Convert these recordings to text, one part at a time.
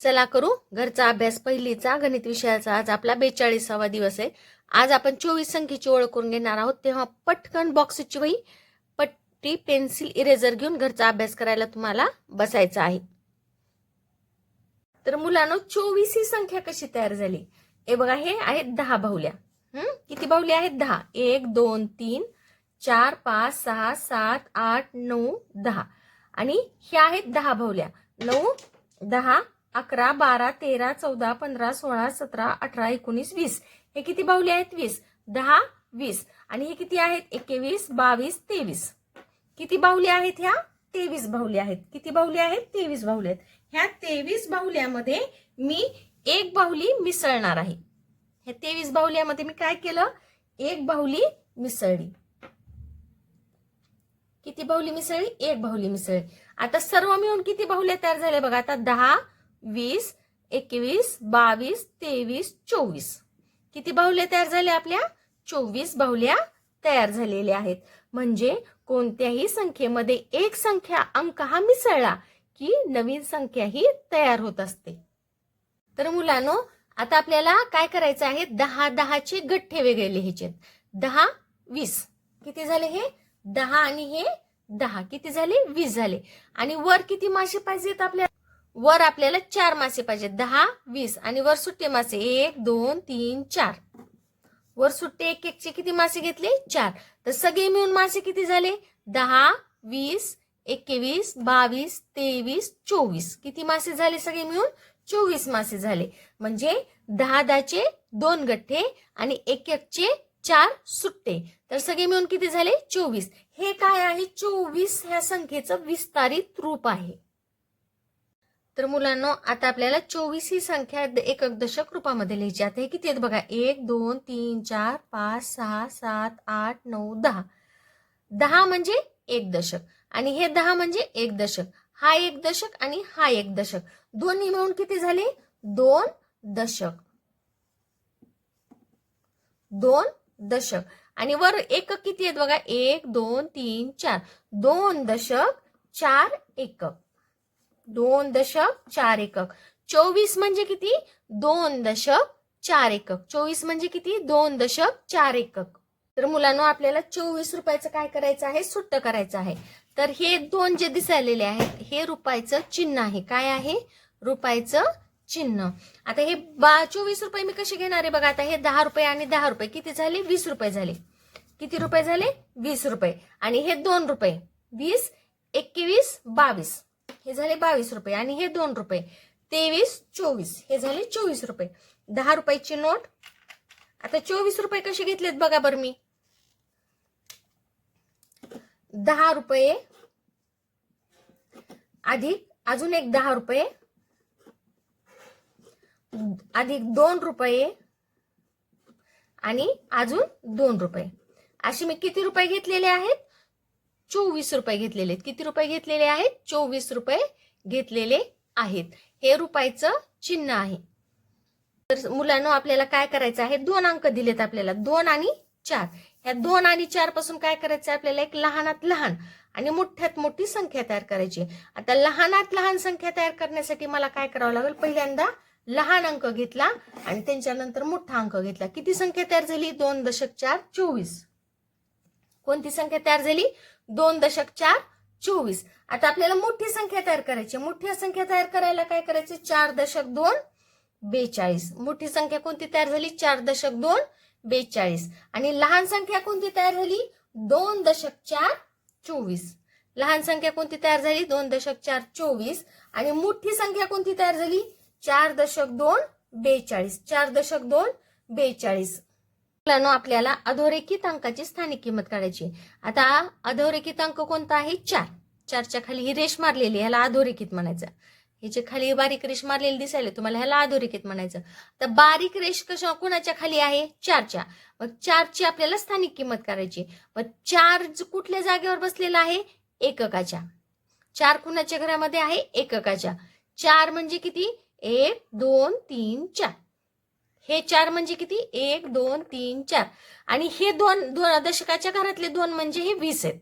चला करू. घरचा अभ्यास पहिलीचा गणित विषयाचा. आज आपला बेचाळीसावा दिवस आहे. आज आपण चोवीस संख्येची ओळख करून घेणार आहोत. तेव्हा पटकन बॉक्सची वही पट्टी पेन्सिल इरेझर घेऊन घरचा अभ्यास करायला तुम्हाला बसायचं आहे. तर मुलांनो चोवीस ही संख्या कशी तयार झाली? हे बघा हे आहेत दहा बाहुल्या. हम्म किती बाहुल्या आहेत? दहा. एक दोन तीन चार पाच सहा सात आठ नऊ दहा. आणि ह्या आहेत दहा बाहुल्या. नऊ दहा अकरा बारा तेरा चौदा पंधरा सोळा सतरा अठरा एकोणीस वीस. हे किती बाहुले आहेत? वीस. दहा वीस. आणि हे किती आहेत? एकवीस बावीस तेवीस. किती बाहुले आहेत ह्या? तेवीस बाहुले आहेत. किती बाहुले आहेत? तेवीस बाहुले आहेत. ह्या तेवीस बाहुल्यामध्ये मी एक बाहुली मिसळणार आहे. ह्या तेवीस बाहुल्यामध्ये मी काय केलं? एक बाहुली मिसळली. किती बाहुली मिसळली? एक बाहुली मिसळली. आता सर्व मिळून किती बाहुल्या तयार झाल्या बघा. आता दहा वीस एकवीस बावीस तेवीस चोवीस. किती बाहुल्या तयार झाल्या आपल्या? चोवीस बाहुल्या तयार झालेल्या आहेत. म्हणजे कोणत्याही संख्येमध्ये एक संख्या अंक हा मिसळला की नवीन संख्या ही तयार होत असते. तर मुलांनो आता आपल्याला काय करायचं आहे? दहा दहाचे गठ्ठे वेगळे लिहायचे दहा वीस. किती झाले हे? दहा आणि हे दहा. किती झाले? वीस झाले. आणि वर किती मासे पाहिजेत आपल्या? वर आपल्याला चार मासे पाहिजेत. दहा वीस. आणि वर सुट्टे मासे. एक दोन तीन चार. वर सुट्टे एक एकचे किती मासे घेतले? चार. तर सगळे मिळून मासे किती झाले? दहा वीस एकवीस बावीस तेवीस चोवीस. किती मासे झाले सगळे मिळून? चोवीस मासे झाले. म्हणजे दहा दहाचे दोन गठ्ठे आणि एक एकचे चार सुट्टे. तर सगळे मिळून किती झाले? चोवीस. हे काय आहे? चोवीस ह्या संख्येचं विस्तारित रूप आहे. तर मुलांना आता आपल्याला चोवीस ही संख्या द- एकक दशक रूपामध्ये लिहायची आता हे किती आहेत बघा? एक दोन तीन चार पाच सहा सात आठ नऊ दहा. दहा म्हणजे एक दशक. आणि हे दहा म्हणजे एक दशक. हा एक दशक आणि हा एक दशक. दोन्ही मिळून किती झाले? दोन दशक. दोन दशक. आणि वर एकक किती आहेत बघा? एक दोन तीन चार. दोन दशक चार एकक. दोन दशक चार एकक. चोवीस म्हणजे किती? दोन दशक चार एकक. चोवीस म्हणजे किती? दोन दशक चार एकक. तर मुलांना आपल्याला चोवीस रुपयाचं काय करायचं आहे? सुट्ट करायचं आहे. तर हे दोन जे दिसायलेले आहेत हे रुपयाचं चिन्ह आहे. काय आहे? रुपयाचं चिन्ह. आता हे बा चोवीस रुपये मी कसे घेणार आहे बघा. आता हे दहा रुपये आणि दहा रुपये. किती झाले? वीस रुपये झाले. किती रुपये झाले? वीस रुपये. आणि हे दोन रुपये. वीस एकवीस बावीस. हे झाले बावीस रुपये आणि हे दोन रुपये. तेवीस चोवीस. हे झाले चोवीस रुपये. दहा रुपयाची नोट. आता चोवीस रुपये कसे घेतलेत बघा बरं मी. दहा रुपये. अधिक अजून एक दहा रुपये. अधिक दोन रुपये. आणि अजून दोन रुपये. असे मी किती रुपये घेतलेले आहेत? चोवीस रुपये घेतलेले आहेत. किती रुपये घेतलेले आहेत? चोवीस रुपये घेतलेले आहेत. हे रुपयाचं चिन्ह आहे. तर मुलांना आपल्याला काय करायचं आहे? दोन अंक दिलेत आपल्याला. दोन आणि चार. ह्या दोन आणि चारपासून काय करायचं आपल्याला एक लहानात लहान आणि मोठ्यात मोठी संख्या तयार करायची आता लहानात लहान संख्या तयार करण्यासाठी मला काय करावं लागेल? पहिल्यांदा लहान अंक घेतला आणि त्यांच्यानंतर मोठा अंक घेतला. किती संख्या तयार झाली? दोन दशक चार चोवीस. कोणती संख्या तयार झाली? दोन दशक चार चोवीस. आता आपल्याला मोठी संख्या तयार करायची मोठी संख्या तयार करायला काय करायचे? चार दशक दोन बेचाळीस. मोठी संख्या कोणती तयार झाली? चार दशक दोन बेचाळीस. आणि लहान संख्या कोणती तयार झाली? दोन दशक चार चोवीस. लहान संख्या कोणती तयार झाली? दोन दशक चार चोवीस. आणि मोठी संख्या कोणती तयार झाली? चार दशक दोन बेचाळीस. चार दशक दोन बेचाळीस. मुलांनो आपल्याला अधोरेखित अंकाची स्थानिक किंमत काढायची आता अधोरेखित अंक कोणता आहे? चार. चारच्या खाली ही रेष मारलेली ह्याला अधोरेखित म्हणायचं. ह्याच्या खाली बारीक रेष मारलेली दिसायला तुम्हाला ह्याला अधोरेखित म्हणायचं. तर बारीक रेष कशा कोणाच्या खाली आहे? चारच्या. मग चारची आपल्याला स्थानिक किंमत करायची मग चार कुठल्या जागेवर बसलेला आहे? एककाच्या. चार कुणाच्या घरामध्ये आहे? एककाच्या. चार म्हणजे किती? एक दोन तीन चार. हे चार म्हणजे किती? एक दोन तीन चार. आणि हे दोन दोन दशकाच्या घरातले दोन म्हणजे हे वीस आहेत.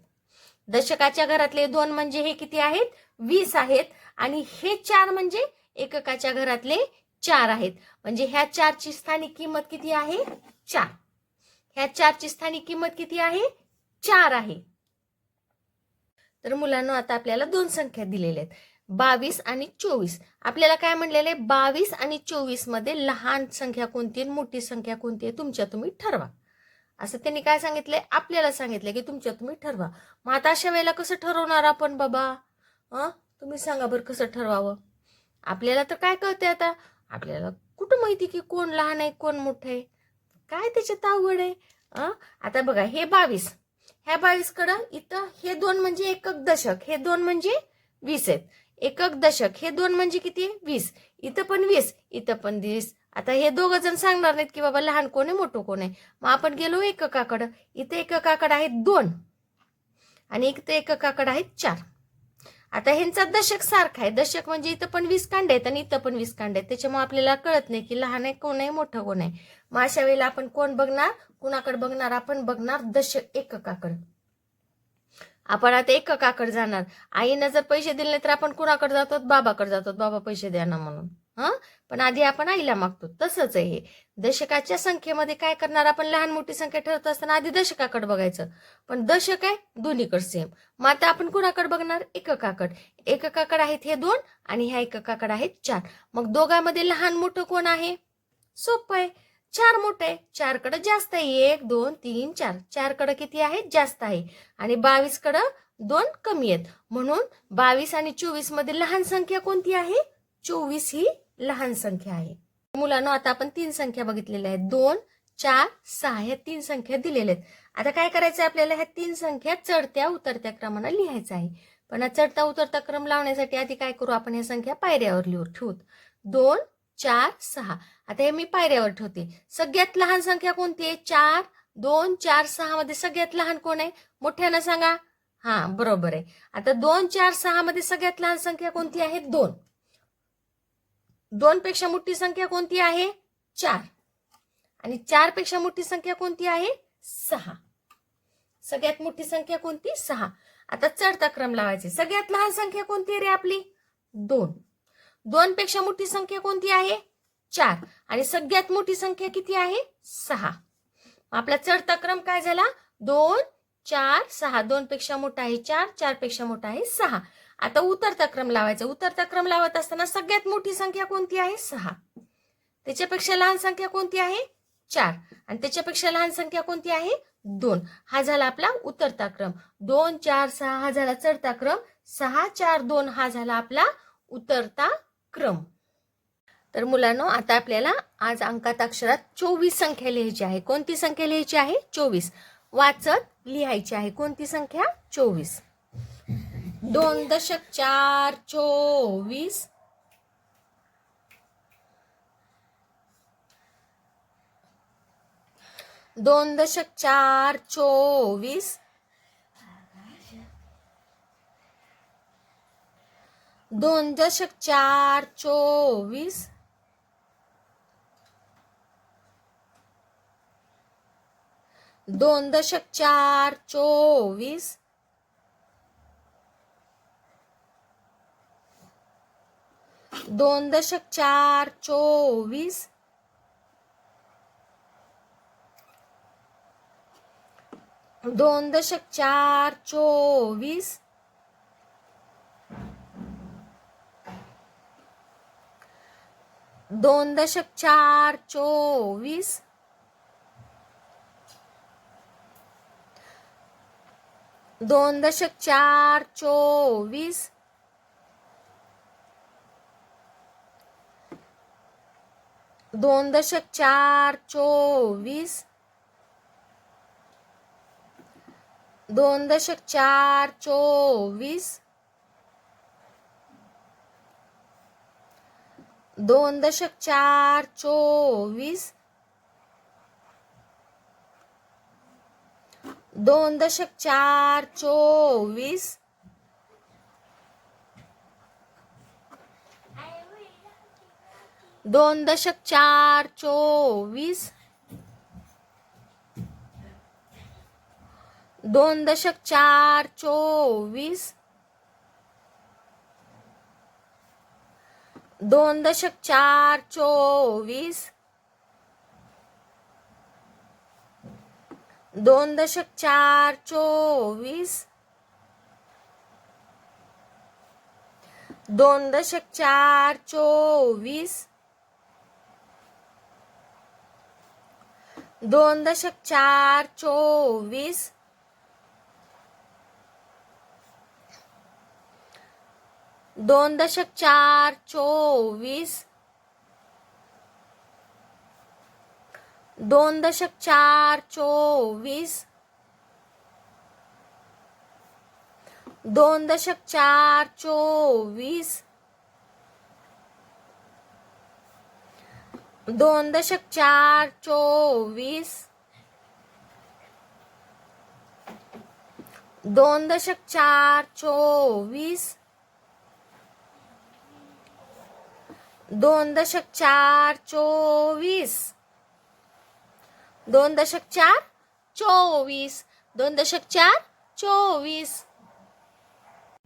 दशकाच्या घरातले दोन म्हणजे हे किती आहेत? वीस आहेत. आणि हे चार म्हणजे एककाच्या घरातले चार आहेत. म्हणजे ह्या चारची स्थानिक किंमत किती आहे? चार. ह्या चारची स्थानिक किंमत किती आहे? चार आहे. तर मुलांना आता आपल्याला दोन संख्या दिलेल्या आहेत. बावीस आणि चोवीस. आपल्याला काय म्हणलेलं आहे? बावीस आणि चोवीसमध्ये लहान संख्या कोणती आहे मोठी संख्या कोणती आहे? तुमच्या तुम्ही ठरवा. असं त्यांनी काय सांगितलंय? आपल्याला सांगितलं की तुमच्या तुम्ही ठरवा. मग आता अशा वेळेला कसं ठरवणार आपण बाबा? हां तुम्ही सांगा बरं कसं ठरवावं? आपल्याला तर काय कळते आता? आपल्याला कुठं माहिती की कोण लहान आहे कोण मोठं आहे? काय त्याच्यात आवड आहे? हां आता बघा हे बावीस. ह्या बावीसकडं इथं हे दोन म्हणजे एकक दशक हे दोन म्हणजे वीस आहेत. एकक दशक हे दोन म्हणजे किती? आहे वीस. इथं पण वीस इथं पण वीस आता हे दोघं जण सांगणार नाहीत की बाबा लहान कोण आहे मोठं कोण आहे. मग आपण गेलो एककाकडं. इथं एककाकडं आहेत दोन. आणि इथं एककाकडं आहेत चार. आता ह्यांचा दशक सारखा आहे. दशक म्हणजे इथं पण वीस कांड आहेत आणि इथं पण वीस कांड आहेत. त्याच्यामुळे आपल्याला कळत नाही की लहान आहे कोण आहे मोठं कोण आहे. मग अशा वेळेला आपण कोण बघणार? कुणाकडे बघणार? आपण बघणार दशक एककाकडे. आपण आता एक काकड जाणार. आईनं जर पैसे दिले नाही तर आपण कुणाकडे जातो? बाबाकडे जातो. बाबा पैसे द्या ना म्हणून. हं? पण आधी आपण आईला मागतो. तसंच आहे हे. दशकाच्या संख्येमध्ये काय करणार? आपण लहान मोठी संख्या ठरवत असताना आधी दशकाकडे बघायचं. पण दशक आहे दोन्हीकडे सेम मग आता आपण कुणाकडे बघणार? एककाकडे. एककाकडे आहेत हे दोन आणि ह्या एककाकडे आहेत चार. मग दोघांमध्ये लहान मोठं कोण आहे? सोपं आहे. चार मोठं आहे चारकडे जास्त आहे. एक दोन तीन चार. चारकडे किती आहेत? जास्त आहे. आणि बावीसकडे दोन कमी आहेत. म्हणून बावीस आणि चोवीसमध्ये लहान संख्या कोणती आहे? चोवीस ही लहान संख्या आहे. मुलांना आता आपण तीन संख्या बघितलेल्या आहेत. दोन चार सहा ह्या तीन संख्या दिलेल्या आहेत. आता काय करायचं आहे आपल्याला? ह्या तीन संख्या चढत्या उतरत्या क्रमानं लिहायचं आहे. पण चढता उतरता क्रम लावण्यासाठी आधी काय करू? आपण ह्या संख्या पायऱ्यावर लिहू. ठेवूत दोन चार सहा. आता हे मी पायऱ्यावर ठेवते. सगळ्यात लहान संख्या कोणती आहे? चार दोन चार सहा मध्ये सगळ्यात लहान कोण आहे? मोठ्यानं सांगा. हा बरोबर आहे. आता दोन चार सहा मध्ये सगळ्यात लहान संख्या कोणती आहे? दोन. दोन पेक्षा मोठी संख्या कोणती आहे? चार. आणि चारपेक्षा मोठी संख्या कोणती आहे? सहा. सगळ्यात मोठी संख्या कोणती? सहा. आता चढता क्रम लावायचे. सगळ्यात लहान संख्या कोणती आहे रे आपली? दोन. दोन पेक्षा मोठी संख्या कोणती आहे? चार. आणि सगळ्यात मोठी संख्या किती आहे? सहा. आपला चढता क्रम काय झाला? दोन चार सहा. दोन पेक्षा मोठा आहे चार चारपेक्षा मोठा आहे सहा. आता उतरता क्रम लावायचा. उतरता क्रम लावत असताना सगळ्यात मोठी संख्या कोणती आहे? सहा. त्याच्यापेक्षा लहान संख्या कोणती आहे? चार. आणि त्याच्यापेक्षा लहान संख्या कोणती आहे? दोन. हा झाला आपला उतरता क्रम. दोन चार सहा. हा झाला चढता क्रम. सहा चार दोन. हा झाला आपला उतरता क्रम. तर मुलांनो आता आपल्याला आज अंकात अक्षरात चोवीस संख्या लिहायची आहे. कोणती संख्या लिहायची आहे? चोवीस. वाचत लिहायची आहे. कोणती संख्या? चोवीस. दोन दशक चार चोवीस. दोन दशक चार चोवीस. दोन दशक चार चोवीस. दोन दशक चार चोवीस. दोन दशक चार चोवीस. दोन दशक चार चोवीस. दोन दशक चार चोवीस. दोन दशक चार चोवीस. दोन दशक चार चोवीस. दोन दशक चार चोवीस. दोन दशक चार चोवीस. दोन दशक चार चोवीस. दोन दशक चार चोवीस. दोन दशक चार चोवीस. दोन दशक चार चोवीस. दोन दशक चार चोवीस. दोन दशक चार चोवीस. दोन दशक चार चोवीस. दोन दशक चार चोवीस. दोन दशक चार चोवीस. दोन दशक चार चोवीस. दोन दशक चार चोवीस. दोन दशक चार चोवीस. दोन दशक चार चोवीस. दोन दशक चार चोवीस. दोन दशक चार चोवीस.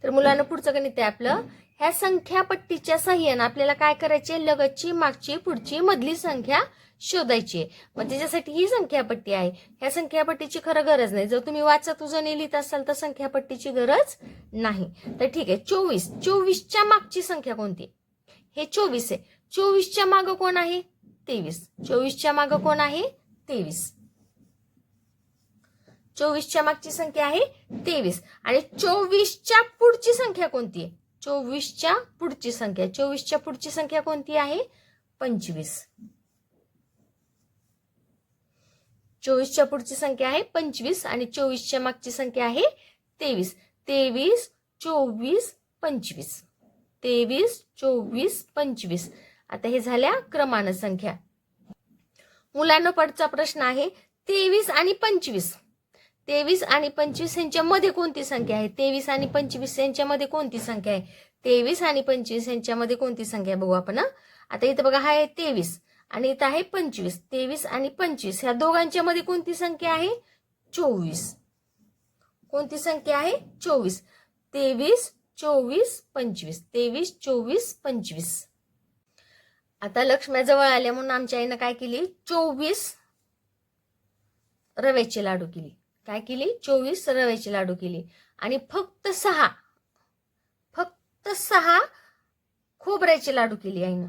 तर मुलांना पुढचं गणित आहे आपलं. ह्या संख्या पट्टीच्या साह्यानं आपल्याला काय करायचे? लगतची मागची पुढची मधली संख्या शोधायची. आहे मग त्याच्यासाठी ही संख्यापट्टी आहे. ह्या संख्यापट्टीची खरं गरज नाही. जर तुम्ही वाचत उजने लिहित असाल तर संख्यापट्टीची गरज नाही. तर ठीक आहे चोवीस. चोवीसच्या मागची संख्या कोणती? हे चोवीस आहे. चोवीसच्या मागं कोण आहे? तेवीस. चोवीसच्या मागं कोण आहे? तेवीस. चोवीसच्या मागची संख्या आहे तेवीस. आणि चोवीसच्या पुढची संख्या कोणती आहे? चोवीसच्या पुढची संख्या. चोवीसच्या पुढची संख्या कोणती आहे? पंचवीस. चोवीसच्या पुढची संख्या आहे पंचवीस आणि चोवीसच्या मागची संख्या आहे तेवीस. तेवीस चोवीस पंचवीस. तेवीस चोवीस पंचवीस. आता हे झाल्या क्रमानं संख्या. मुलांना पडचा प्रश्न आहे तेवीस आणि पंचवीस. तेवीस आणि पंचवीस यांच्यामध्ये कोणती संख्या आहे? तेवीस आणि पंचवीस यांच्यामध्ये कोणती संख्या आहे? तेवीस आणि पंचवीस यांच्यामध्ये कोणती संख्या आहे? बघू आपण आता इथं बघा हा आहे तेवीस आणि इथं आहे पंचवीस. तेवीस आणि पंचवीस ह्या दोघांच्या मध्ये कोणती संख्या आहे? चोवीस. कोणती संख्या आहे? चोवीस. तेवीस चोवीस पंचवीस. तेवीस चोवीस पंचवीस. आता लक्ष्म्याजवळ आल्या म्हणून आमच्या आईनं काय केली? चोवीस रव्याचे लाडू केली. काय केली? चोवीस रव्याचे लाडू केली. आणि फक्त सहा फक्त सहा खोबऱ्याचे लाडू केली आईनं.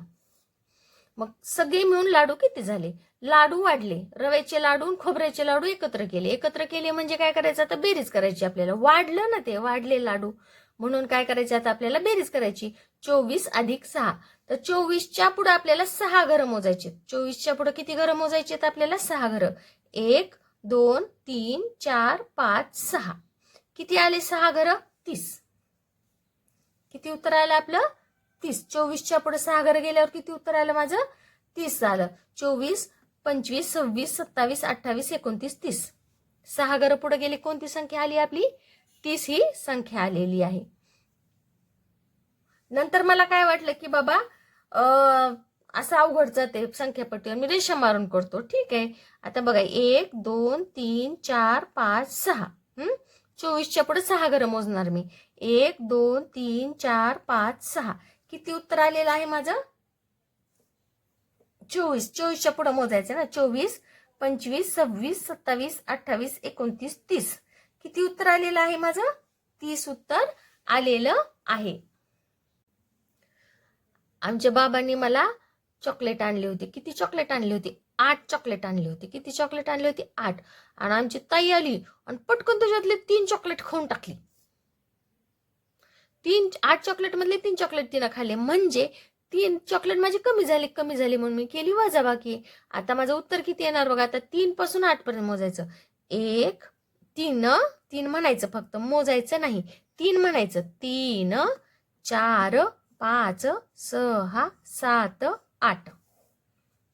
मग सगळे मिळून लाडू किती झाले? लाडू वाढले. रव्याचे लाडू आणि खोबऱ्याचे लाडू एकत्र केले. एकत्र केले म्हणजे काय करायचं? आता बेरीज करायची आपल्याला. वाढलं ना ते वाढले लाडू. म्हणून काय करायचे? आता आपल्याला बेरीज करायची. चोवीस अधिक सहा. तर चोवीसच्या पुढे आपल्याला सहा घरं मोजायचे चोवीसच्या पुढे किती घरं मोजायचे आहेत आपल्याला? सहा घरं. एक दोन तीन चार पाच सहा. किती आले सहा घरं? तीस. किती उत्तर आलं आपलं? तीस. चोवीसच्या पुढे सहा घरं गेल्यावर किती उत्तर आलं माझं? तीस आलं. चोवीस पंचवीस सव्वीस सत्तावीस अठ्ठावीस एकोणतीस तीस. सहा घरं पुढे गेली कोणती संख्या आली आपली? तीस ही संख्या आलेली आहे. नंतर मला काय वाटलं की बाबा असं अवघड जाते संख्यापट्टीवर मी रेषा मारून करतो. ठीक आहे. आता बघा एक दोन तीन चार पाच सहा. चोवीसच्या पुढे सहा घरं मोजणार मी. एक दोन तीन चार पाच सहा. किती उत्तर आलेलं आहे माझं? चोवीस. चोवीसच्या पुढे मोजायचं ना? चोवीस पंचवीस सव्वीस सत्तावीस अठ्ठावीस एकोणतीस तीस. किती उत्तर आलेलं आहे माझं? तीस उत्तर आलेलं आहे. आमच्या बाबांनी मला चॉकलेट आणले होते. किती चॉकलेट आणली होती? आठ चॉकलेट आणली होती. किती चॉकलेट आणली होती? आठ. आणि आमची ताई आली आणि पटकन त्याच्यातले तीन चॉकलेट खाऊन टाकली. तीन आठ चॉकलेट मधले तीन चॉकलेट तिनं खाल्ले. म्हणजे तीन चॉकलेट माझी कमी झाली कमी झाली म्हणून मी केली वजाबाकी. आता माझं उत्तर किती येणार बघा? आता तीन पासून आठ पर्यंत मोजायचं. एक तीन तीन म्हणायचं फक्त मोजायचं नाही. तीन म्हणायचं तीन चार पाच सहा सात आठ.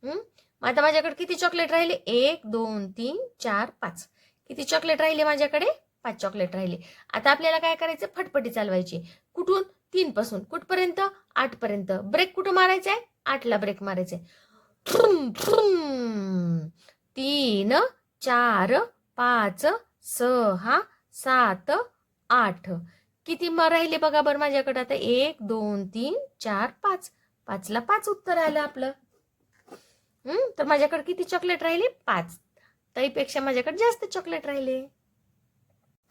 मग आता माझ्याकडे किती चॉकलेट राहिले? एक दोन तीन चार पाच. किती चॉकलेट राहिले माझ्याकडे? पाच चॉकलेट राहिले. आता आपल्याला काय करायचं फटफटी चालवायची. कुठून? तीन पासून. कुठपर्यंत? आठ पर्यंत ब्रेक कुठं मारायचा आहे आठला ब्रेक मारायचा आहे तीन चार पाच सहा सात आठ. किती मग राहिले बघा बरं माझ्याकडे? आता एक दोन तीन चार पाच. पाचला पाच उत्तर आलं आपलं. हम्म तर माझ्याकडे किती चॉकलेट राहिले? पाच. ताईपेक्षा माझ्याकडे जास्त चॉकलेट राहिले.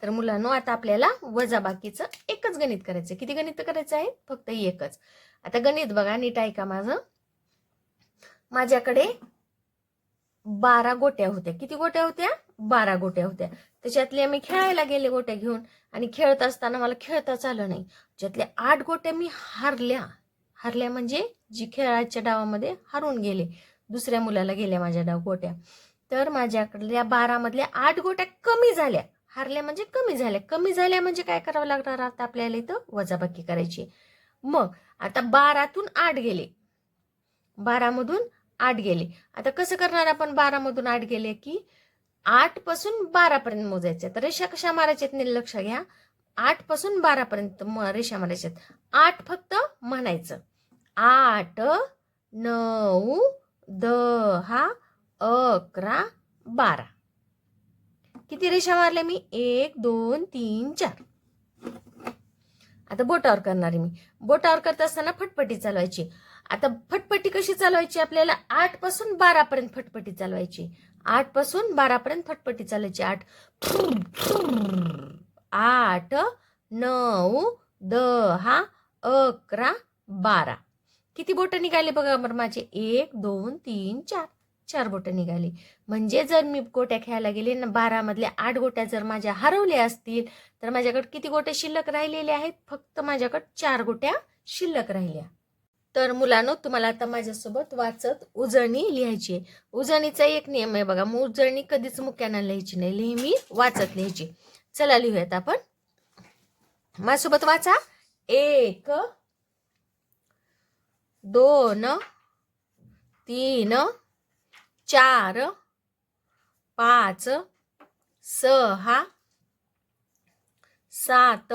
तर मुलांनो आता आपल्याला वजाबाकीचं एकच गणित करायचं किती गणित करायचं आहे? फक्त एकच. आता गणित बघा नीट ऐका माझं. माझ्याकडे बारा गोट्या होत्या. किती गोट्या होत्या? बारा गोट्या होत्या. त्याच्यातल्या मी खेळायला गेले गोट्या घेऊन आणि खेळत असताना मला खेळताच आलं नाही. त्याच्यातल्या आठ गोट्या मी हारल्या. हारल्या म्हणजे जी खेळाच्या डावामध्ये हारून गेले. दुसऱ्या मुलाला गेल्या माझ्या डाव गोट्या. तर माझ्याकडल्या बारामधल्या आठ गोट्या कमी झाल्या. हारल्या म्हणजे कमी झाल्या. कमी झाल्या म्हणजे काय करावं लागणार आता आपल्याला इथं? वजाबाकी करायची. मग आता बारातून आठ गेले. बारामधून आठ गेले. आता कसं करणार आपण बारामधून आठ गेले की आठपासून बारा पर्यंत तर रेषा कशा मारायच्यात नीट लक्ष घ्या. आठपासून बारा पर्यंत म- रेषा मारायच्यात आठ फक्त म्हणायचं. आठ नऊ दहा अकरा बारा. किती रेषा मारल्या मी? एक दोन तीन चार. आता बोटावर करणार आहे मी. बोटावर करत असताना फटफटी चालवायची. आता फटफटी कशी चालवायची? आपल्याला आठपासून बारा पर्यंत फटफटी चालवायची. आठपासून बारापर्यंत फटफटी चालायची. आठ. आठ नऊ दहा अकरा बारा. किती बोटं निघाली बघा बरं माझे? एक दोन तीन चार. चार बोटं निघाली. म्हणजे जर मी गोट्या खेळायला गेले ना बारामधल्या आठ गोट्या जर माझ्या हरवल्या असतील तर माझ्याकडे किती गोट्या शिल्लक राहिलेल्या आहेत? फक्त माझ्याकडे चार गोट्या शिल्लक राहिल्या. तर मुलांनो तुम्हाला आता माझ्यासोबत वाचत उजळणी लिहायची आहे. उजळणीचा एक नियम आहे बघा मग उजळणी कधीच मुक्यानं लिहायची नाही नेहमी वाचत लिहायची. चला लिहूयात आपण. माझ्यासोबत वाचा. एक दोन तीन चार पाच सहा सात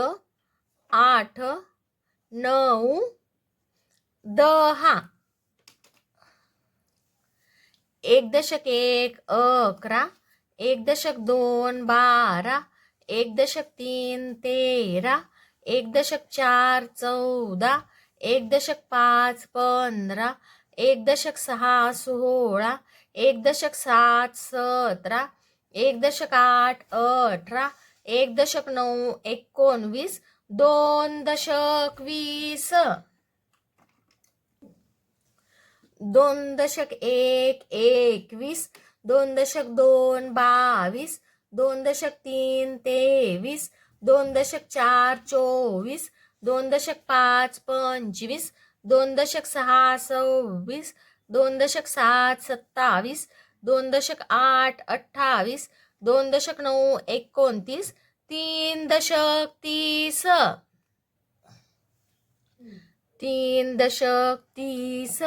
आठ नऊ दहा एक दशक एक अकरा. एक दशक दोन बारा. एक दशक तीन तेरा. एक दशक चार चौदा. एक दशक पाच पंधरा. एक दशक सहा सोळा. एक दशक सात सतरा. एक दशक आठ अठरा. एक दशक नऊ एकोणवीस. दोन दशक वीस. दोन दशक एक एकवीस दोन दशक दोन बावीस दोन दशक तीन तेवीस दोन दशक चार चोवीस दोन दशक पाच पंचवीस दोन दशक सहा सव्वीस दोन दशक सात सत्तावीस दोन दशक आठ अठ्ठावीस दोन दशक नऊ एकोणतीस तीन दशक तीस. तीन दशक तीस.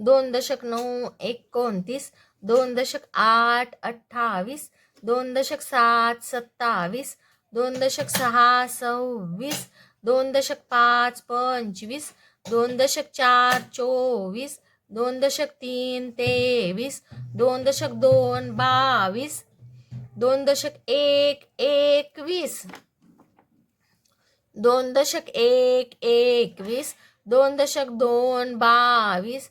दोन दशक नऊ एकोणतीस दोन दशक आठ अठ्ठावीस दोन दशक सात सत्तावीस दोन दशक सहा सव्वीस दोन दशक पाच पंचवीस दोन दशक चार चोवीस दोन दशक तीन तेवीस दोन दशक दोन बावीस दोन दशक एक एकवीस दोन दशक एक एकवीस दोन दशक दोन बावीस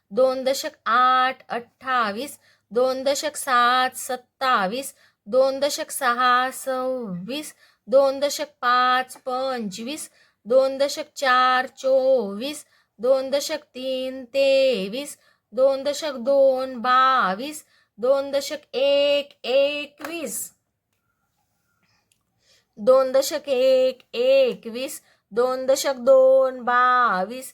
दोन दशक आठ अठ्ठावीस दोन दशक सात सत्तावीस दोन दशक सहा सव्वीस दोन दशक पाच पंचवीस दोन दशक चार चोवीस दोन दशक तीन तेवीस दोन दशक दोन बावीस दोन दशक एक एकवीस दोन दशक एक एकवीस दोन दशक दोन बावीस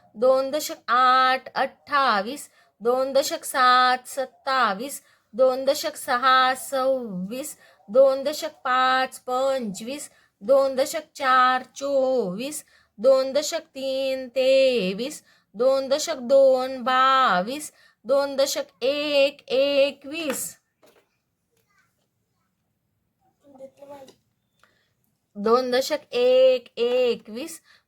दोन दशक आठ अठ्ठावीस दोन दशक सात सत्तावीस दोन दशक सहा सव्वीस दोन दशक पाच पंचवीस दोन दशक चार चोवीस दोन दशक तीन तेवीस दोन दशक दोन बावीस दोन दशक एक एकवीस. दोन दशक एक एकवीस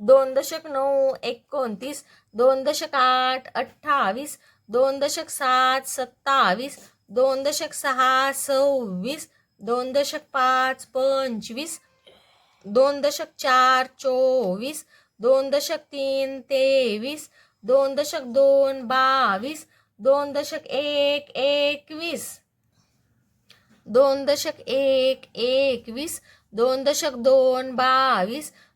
दोन दशक नऊ एकोणतीस दोन दशक आठ अठ्ठावीस दोन दशक सात सत्तावीस दोन दशक सहा सव्वीस दोन दशक पाच पंचवीस दोन दशक चार चोवीस दोन दशक तीन तेवीस दोन दशक दोन बावीस दोन दशक एक एकवीस दोन दशक एक एकवीस दोन दशक दोन बावीस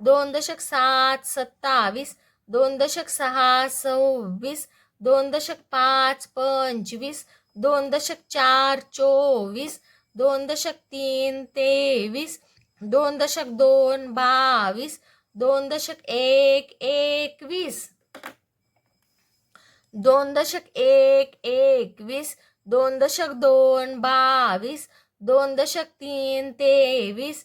दोन दशक सात सत्तावीस दोन दशक सहा सव्वीस दोन दशक पाच पंचवीस दोन दशक चार चोवीस दोन दशक तीन तेवीस दोन दशक दोन बावीस दोन दशक एक एकवीस दोन दशक एक एकवीस दोन दशक दोन बावीस दोन दशक तीन तेवीस